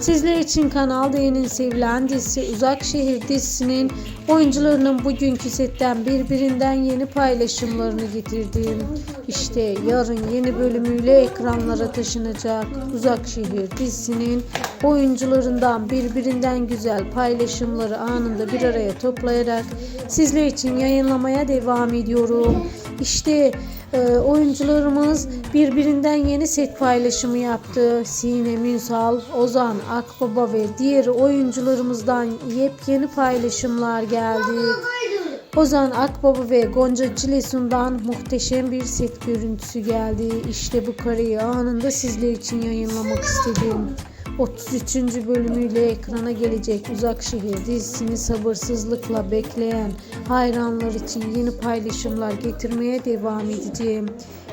Sizler için kanalda yeni sevilen dizisi Uzak Şehir dizisinin oyuncularının bugünkü setten birbirinden yeni paylaşımlarını getirdim. İşte yarın yeni bölümüyle ekranlara taşınacak Uzak Şehir dizisinin oyuncularından birbirinden güzel paylaşımları anında bir araya toplayarak sizler için yayınlamaya devam ediyorum. İşte oyuncularımız birbirinden yeni set paylaşımı yaptı. Sinem Ünsal, Ozan Akbaba ve diğer oyuncularımızdan yepyeni paylaşımlar geldi. Ozan Akbaba ve Gonca Cilesun'dan muhteşem bir set görüntüsü geldi. İşte bu kareyi anında sizler için yayınlamak istedim. 33. bölümüyle ekrana gelecek Uzak Şehir dizisini sabırsızlıkla bekleyen hayranlar için yeni paylaşımlar getirmeye devam edeceğim.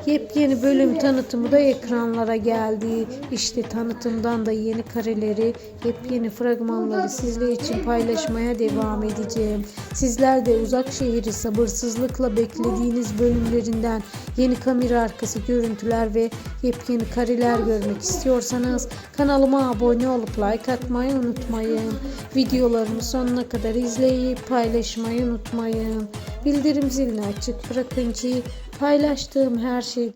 Yepyeni bölüm tanıtımı da ekranlara geldi. İşte tanıtımdan da yeni kareleri, yepyeni fragmanları sizler için paylaşmaya devam edeceğim. Sizler de Uzak Şehir'i sabırsızlıkla beklediğiniz bölümlerinden yeni kamera arkası görüntüler ve yepyeni kareler görmek istiyorsanız kanalıma abone olup like atmayı unutmayın. Videolarımı sonuna kadar izleyip paylaşmayı unutmayın. Bildirim zilini açık bırakın ki paylaştığım her şey